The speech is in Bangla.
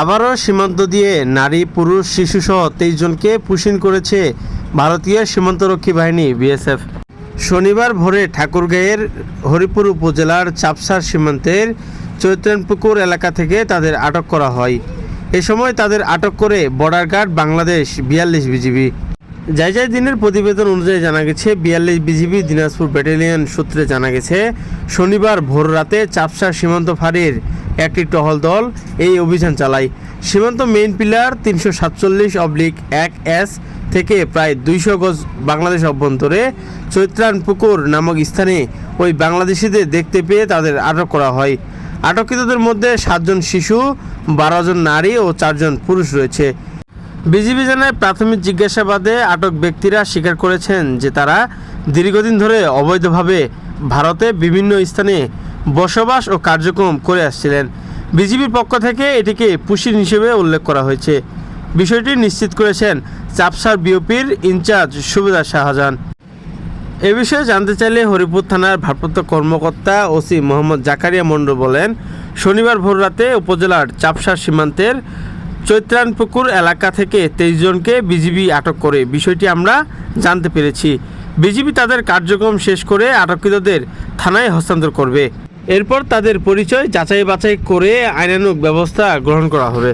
আবারও সীমান্ত দিয়ে নারী, পুরুষ, শিশুসহ তেইশ জনকে পুষিন করেছে ভারতীয় সীমান্তরক্ষী বাহিনী, বিএসএফ। শনিবার ভোরে ঠাকুরগাঁয়ের হরিপুর উপজেলার চাপসার সীমান্তের চৈত্রানপুকুর এলাকা থেকে তাদের আটক করা হয়। এ সময় তাদের আটক করে বর্ডার গার্ড বাংলাদেশ বিয়াল্লিশ বিজিবি। যাই দিনের প্রতিবেদন অনুযায়ী জানা গেছে, বিয়াল্লিশ বিজিবি দিনাজপুর ব্যাটালিয়ন সূত্রে জানা গেছে, শনিবার ভোর রাতে চাপসা সীমান্ত ফাঁড়ির একটি টহল দল এই অভিযান চালায়। সীমান্ত মেইন পিলার তিনশো সাতচল্লিশ অবলিক এক এস থেকে প্রায় দুইশো গজ বাংলাদেশ অভ্যন্তরে চৈত্রান পুকুর নামক স্থানে ওই বাংলাদেশিদের দেখতে পেয়ে তাদের আটক করা হয়। আটককৃতদের মধ্যে সাতজন শিশু, বারো জন নারী ও চারজন পুরুষ রয়েছে। বিজিবি জানায় প্রাথমিক জিজ্ঞাসাবাদে আটক ব্যক্তিরা স্বীকার করেছেন যে তারা দীর্ঘদিন ধরে অবৈধভাবে ভারতে বিভিন্ন স্থানে বসবাস ও কার্যক্রম করে আসছিলেন। বিজিবির পক্ষ থেকে এটিকে পুশিন হিসেবে উল্লেখ করা হয়েছে। বিষয়টি নিশ্চিত করেছেন চাপসার বিওপির ইনচার্জ সুবেদার শাহজাহান। এ বিষয়ে জানতে চাইলে হরিপুর থানার ভারপ্রাপ্ত কর্মকর্তা ওসি মোহাম্মদ জাকারিয়া মণ্ডল বলেন, শনিবার ভোররাতে উপজেলার চাপসার সীমান্তের চৈত্রানপুকুর এলাকা থেকে তেইশ জনকে বিজিবি আটক করে। বিষয়টি আমরা জানতে পেরেছি। বিজিবি তাদের কার্যক্রম শেষ করে আটককৃতদের থানায় হস্তান্তর করবে। এরপর তাদের পরিচয় যাচাই বাছাই করে আইনানুগ ব্যবস্থা গ্রহণ করা হবে।